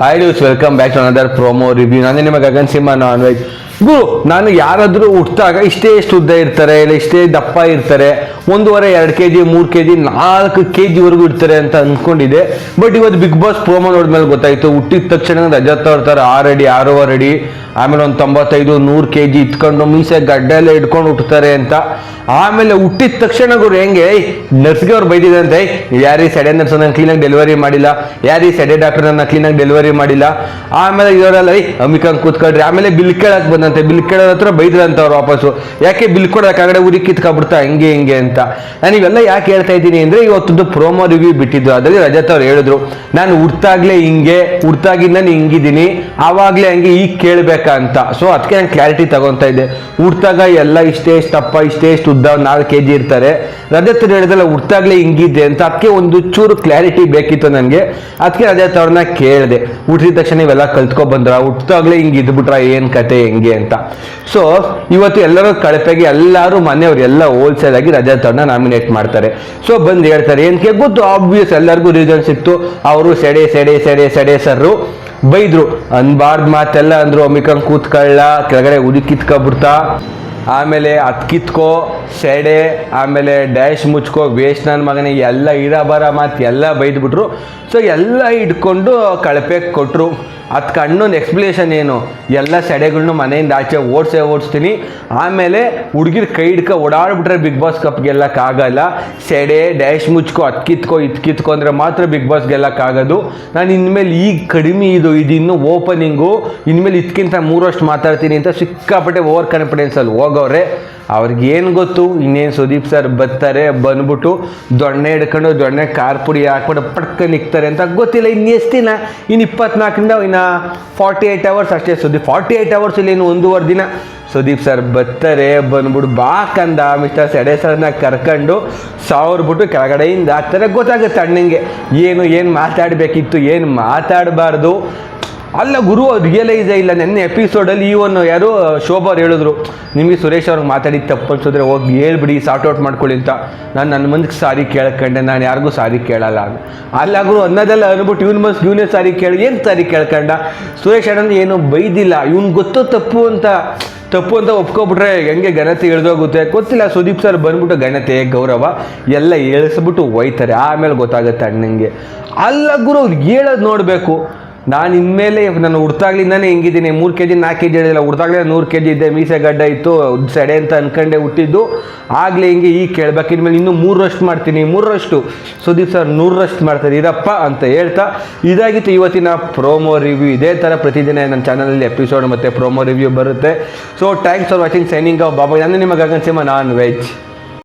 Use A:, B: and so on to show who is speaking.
A: Hi dudes welcome back to another promo review ನಾನು ನಿಮ್ಮ ಗಗನ್ ಸಿಂಹ, non veg. ಗುರು, ನಾನು ಯಾರಾದರೂ ಹುಟ್ಟಿದಾಗ ಇಷ್ಟೇ ಇಷ್ಟು ಉದ್ದ ಇರ್ತಾರೆ, ಇಲ್ಲ ಇಷ್ಟೇ ದಪ್ಪ ಇರ್ತಾರೆ, ಒಂದೂವರೆ, ಎರಡು ಕೆ ಜಿ ಮೂರು ಕೆ ಜಿ ನಾಲ್ಕು ಕೆ ಜಿವರೆಗೂ ಇರ್ತಾರೆ ಅಂತ ಅಂದ್ಕೊಂಡಿದ್ದೆ ಬಟ್ ಇವತ್ತು ಬಿಗ್ ಬಾಸ್ ಪ್ರೋಮೋ ನೋಡಿದ್ಮೇಲೆ ಗೊತ್ತಾಯಿತು. ಹುಟ್ಟಿದ ತಕ್ಷಣ ರಜಾ ತೋರ್ತಾರೆ ಥರ ಆರು ಅಡಿ ಆರೂವರೆ ಅಡಿ ಆಮೇಲೆ ಒಂದು ತೊಂಬತ್ತೈದು, ನೂರು ಕೆ ಜಿ ಇಟ್ಕೊಂಡು ಮೀಸೆ ಗಡ್ಡೆಲ್ಲ ಇಟ್ಕೊಂಡು ಹುಟ್ಟುತ್ತಾರೆ ಅಂತ. ಆಮೇಲೆ ಹುಟ್ಟಿದ ತಕ್ಷಣ ಗುರು ಹೆಂಗೆ ನರ್ಸ್ಗೆ ಅವ್ರು ಬೈದಿದಂತೆ ಯಾರೀ ಸೆಡೆ ನರ್ಸ್ ನನ್ನ ಕ್ಲೀನಾಗಿ ಡೆಲಿವರಿ ಮಾಡಿಲ್ಲ, ಯಾರೀ ಸಡೆ ಡಾಕ್ಟರ್ ನನ್ನ ಕ್ಲೀನಾಗಿ ಡೆಲಿವರಿ ಮಾಡಿಲ್ಲ. ಆಮೇಲೆ ಇವರೆಲ್ಲ ಐ ಅಮಿಕಂಗ್ ಕೂತ್ಕೊಳ್ರಿ ಆಮೇಲೆ ಬಿಲ್ ಕೇಳಕ್ಕೆ ಬಂದಂತೆ, ಬಿಲ್ ಕೇಳೋದ್ರ ಹತ್ರ ಬೈದ್ರಂತ ಅವ್ರು ವಾಪಸ್ಸು. ಯಾಕೆ ಬಿಲ್ ಕೊಡೋಕೆ ಆಗಡೆ ಊರಿಗೆ ಕಿತ್ಕೊಬಿಡ್ತಾ ಹಂಗೆ, ಹಿಂಗೆ ಅಂತ. ನಾನು ಇವೆಲ್ಲ ಯಾಕೆ ಹೇಳ್ತಾ ಇದ್ದೀನಿ ಅಂದ್ರೆ, ಇವತ್ತೊಂದು ಪ್ರೋಮೋ ರಿವ್ಯೂ ಬಿಟ್ಟಿದ್ದು. ಅದರಲ್ಲಿ ರಜತ್ ಅವ್ರು ಹೇಳಿದ್ರು, ನಾನು ಹುಡ್ತಾಗ್ಲೇ ಹಿಂಗೆ, ಹುಡ್ತಾಗಿಂದ ನಾನು ಹಿಂಗಿದ್ದೀನಿ, ಆವಾಗಲೇ ಹಂಗೆ ಈಗ ಕೇಳಬೇಕಾ ಅಂತ ಸೊ ಅದಕ್ಕೆ ನಾನು ಕ್ಲಾರಿಟಿ ತಗೊತಾ ಇದ್ದೆ. ಹುಡ್ತಾಗ ಎಲ್ಲ ಇಷ್ಟೇ ಇಷ್ಟು ದಪ್ಪ ಇಷ್ಟೇ ಇಷ್ಟು, ಉದ್ದ ನಾಲ್ಕು ಕೆ ಜಿ ಇರ್ತಾರೆ. ರಜೆ ಹೇಳಿದಲ್ಲ ಹುಡ್ತಾಗ್ಲೇ ಹಿಂಗಿದೆ ಅಂತ. ಅದಕ್ಕೆ ಒಂದು ಚೂರು ಕ್ಲಾರಿಟಿ ಬೇಕಿತ್ತು ನನಗೆ. ಅದಕ್ಕೆ ರಜತ್ ಅವ್ರನ್ನ ಕೇಳಿದೆ. ಹುಟ್ಟಿದ ತಕ್ಷಣ ಇವೆಲ್ಲ ಕಲ್ತ್ಕೊ ಬಂದ್ರ ಹುಟ್ಟಾಗ್ಲೇ ಹಿಂಗೆ ಇದ್ಬಿಟ್ರ ಏನು ಕತೆ, ಹೆಂಗೆ ಅಂತ. ಸೊ ಇವತ್ತು ಎಲ್ಲರೂ ಕಳಪೆಗೆ ಎಲ್ಲರೂ ಮನೆಯವ್ರು ಎಲ್ಲ ಹೋಲ್ಸೇಲ್ ಆಗಿ ರಜತ್ ಅವ್ರನ್ನ ನಾಮಿನೇಟ್ ಮಾಡ್ತಾರೆ. ಸೊ ಬಂದು ಹೇಳ್ತಾರೆ. ಏನಕ್ಕೆ ಗೊತ್ತು? ಆಬ್ವಿಯಸ್ ಎಲ್ಲರಿಗೂ ರೀಸನ್ಸ್ ಇತ್ತು. ಅವರು ಸೆಡೆ ಸೆಡೆ ಸೆಡೆ ಸೆಡೆ ಸರ್ರು. ಬೈದ್ರು. ಅನ್ಬಾರ್ದ್ ಮಾತೆಲ್ಲ ಅಂದ್ರು ಅಮಿಕಂಗ್ ಕೂತ್ಕೊಳ್ಳ, ಕೆಳಗಡೆ ಉದಿ ಕಿತ್ಕೊಬಿಡ್ತಾ. ಆಮೇಲೆ ಅತ್ಕಿತ್ಕೋ ಸೆಡೆ, ಆಮೇಲೆ ಡ್ಯಾಶ್ ಮುಚ್ಕೋ, ವೇಸ್ಟ್ ನನ್ನ ಮಗನಿಗೆ ಎಲ್ಲ ಇರ ಬರ ಮಾತು ಎಲ್ಲ ಬೈದ್ಬಿಟ್ರು. ಸೊ ಎಲ್ಲ ಇಟ್ಕೊಂಡು ಕಳಪೆ ಕೊಟ್ಟರು ಅದಕ್ಕೆ ಕಣ್ಣೊಂದು ಎಕ್ಸ್ಪ್ಲೇಷನ್ ಏನು? ಎಲ್ಲ ಸೆಡೆಗಳ್ನು ಮನೆಯಿಂದ ಆಚೆ ಓಡಿಸೇ ಓಡಿಸ್ತೀನಿ. ಆಮೇಲೆ ಹುಡುಗಿರ್ ಕೈ ಹಿಡ್ಕೊ ಓಡಾಡ್ಬಿಟ್ರೆ ಬಿಗ್ ಬಾಸ್ ಕಪ್ ಗೆಲ್ಲಕ್ಕಾಗಲ್ಲ ಸೆಡೆ ಡ್ಯಾಶ್ ಮುಚ್ಕೋ ಅದ್ ಕಿತ್ಕೋ ಇದು ಕಿತ್ಕೋ ಅಂದರೆ ಮಾತ್ರ ಬಿಗ್ ಬಾಸ್ ಗೆಲ್ಲಕ್ಕಾಗೋದು ನಾನು ಇನ್ಮೇಲೆ ಈಗ ಕಡಿಮೆ ಇದು ಇದು ಇನ್ನು ಓಪನಿಂಗು ಇನ್ಮೇಲೆ ಇದಕ್ಕಿಂತ ಮೂರಷ್ಟು ಮಾತಾಡ್ತೀನಿ ಅಂತ ಸಿಕ್ಕಾಪಟ್ಟೆ ಓವರ್ ಕಾನ್ಫಿಡೆನ್ಸಲ್ಲಿ ಹೋಗವ್ರೆ. ಅವ್ರಿಗೆ ಏನು ಗೊತ್ತು? ಇನ್ನೇನು ಸುದೀಪ್ ಸರ್ ಬರ್ತಾರೆ, ಬಂದ್ಬಿಟ್ಟು ದೊಣ್ಣೆ ಹಿಡ್ಕೊಂಡು ದೊಣ್ಣೆ ಖಾರ ಪುಡಿ ಹಾಕ್ಬಿಟ್ಟು ಪಟ್ಕ ನಿಕ್ತಾರೆ ಅಂತ ಗೊತ್ತಿಲ್ಲ. ಇನ್ನು ಎಷ್ಟು ದಿನ? ಇನ್ನು ಇಪ್ಪತ್ನಾಲ್ಕರಿಂದ ಇನ್ನು ಫಾರ್ಟಿ ಏಯ್ಟ್ ಅವರ್ಸ್ ಅಷ್ಟೇ. ಸುದೀಪ್ ಫಾರ್ಟಿ ಏಯ್ಟ್ ಅವರ್ಸ್ ಇಲ್ಲಿ, ಇನ್ನು ಒಂದೂವರೆ ದಿನ. ಸುದೀಪ್ ಸರ್ ಬರ್ತಾರೆ ಬಂದ್ಬಿಟ್ಟು ಬಾಕಂದ ಮಿಸ್ಟರ್ ಸೆಡೆ ಸರ್ನ ಕರ್ಕೊಂಡು ಸಾವಿರ್ಬಿಟ್ಟು ಕೆಳಗಡೆಯಿಂದ ಹಾಕ್ತಾರೆ. ಗೊತ್ತಾಗುತ್ತೆ ಅಣ್ಣಂಗೆ. ಏನು ಏನು ಮಾತಾಡಬೇಕಿತ್ತು, ಏನು ಮಾತಾಡಬಾರ್ದು? ಅಲ್ಲ ಗುರು ರಿಯಲೈಸ್ ಇಲ್ಲ. ನೆನ್ನೆ ಎಪಿಸೋಡಲ್ಲಿ ಈ ಒಂದು ಯಾರು ಶೋಭಾ ಅವ್ರು ಹೇಳಿದ್ರು, ನಿಮಗೆ ಸುರೇಶ್ ಅವ್ರಿಗೆ ಮಾತಾಡಿ ತಪ್ಪು ಅನ್ಸಿದ್ರೆ ಹೋಗಿ ಹೇಳ್ಬಿಡಿ ಸಾರ್ಟ್ ಔಟ್ ಮಾಡ್ಕೊಳ್ಳಿ ಅಂತ. ನಾನು ನನ್ನ ಮುಂದಕ್ಕೆ ಸಾರಿ ಕೇಳ್ಕೊಂಡೆ, ನಾನು ಯಾರಿಗೂ ಸಾರಿ ಕೇಳಲ್ಲ ಅಲ್ಲ ಗುರು, ಅನ್ನೋದೆಲ್ಲ ಅನ್ಬಿಟ್ಟು ಇವ್ನ ಮನ್ಸ್ ಇವನೇ ಸಾರಿ ಕೇಳಿ, ಏನು ಸಾರಿ ಕೇಳ್ಕೊಂಡ? ಸುರೇಶ್ ಅಣ್ಣ ಏನು ಬೈದಿಲ್ಲ. ಇವ್ನು ಗೊತ್ತೋ ತಪ್ಪು ಅಂತ ತಪ್ಪು ಅಂತ ಒಪ್ಕೊಬಿಟ್ರೆ ಹೆಂಗೆ ಘನತೆ ಇಳಿದೋಗುತ್ತೆ? ಗೊತ್ತಿಲ್ಲ, ಸುದೀಪ್ ಸರ್ ಬಂದ್ಬಿಟ್ಟು ಘನತೆ, ಗೌರವ ಎಲ್ಲ ಹೇಳಿಸ್ಬಿಟ್ಟು ಒಯ್ತಾರೆ ಆಮೇಲೆ ಗೊತ್ತಾಗುತ್ತೆ ಅಣ್ಣಂಗೆ ಅಲ್ಲ ಗುರು, ಅವ್ರು ಹೇಳೋದು ನೋಡಬೇಕು. ನಾನು ಇನ್ಮೇಲೆ ನಾನು ಹುಡ್ತಾಗ್ಲಿಂದಾನೇ ಹಿಂಗಿದ್ದೀನಿ? ಮೂರು ಕೆ ಜಿ ನಾಲ್ಕು ಕೆ ಜಿ ಹೇಳಿಲ್ಲ ಹುಡ್ತಾಗ್ಲೇ ನೂರು ಕೆ ಜಿ ಇದ್ದೆ ಮೀಸೆ ಗಡ್ಡ ಇತ್ತು ಸೆಡೆ ಅಂತ ಅನ್ಕೊಂಡೆ ಹುಟ್ಟಿದ್ದು. ಆಗಲೇ ಹಿಂಗೆ ಈಗ ಕೇಳ್ಬೇಕು. ಇನ್ಮೇಲೆ ಇನ್ನೂ ಮೂರರಷ್ಟು ಮಾಡ್ತೀನಿ ಮೂರರಷ್ಟು ಸುದೀಪ್ ಸರ್ ನೂರರಷ್ಟು ಮಾಡ್ತಾರೆ ಇರಪ್ಪ ಅಂತ ಹೇಳ್ತಾ, ಇದಾಗಿತ್ತು ಇವತ್ತಿನ ಪ್ರೋಮೋ ರಿವ್ಯೂ ಇದೇ ಥರ ಪ್ರತಿದಿನ ನನ್ನ ಚಾನಲಲ್ಲಿ ಎಪಿಸೋಡ್ ಮತ್ತು ಪ್ರೋಮೋ ರಿವ್ಯೂ ಬರುತ್ತೆ. So thanks for watching signing ಬಾಬಾ, ನಾನು ನಿಮ್ಮ ಗಗನ್ ಸಿಂಹ, ನಾನ್ ವೆಜ್.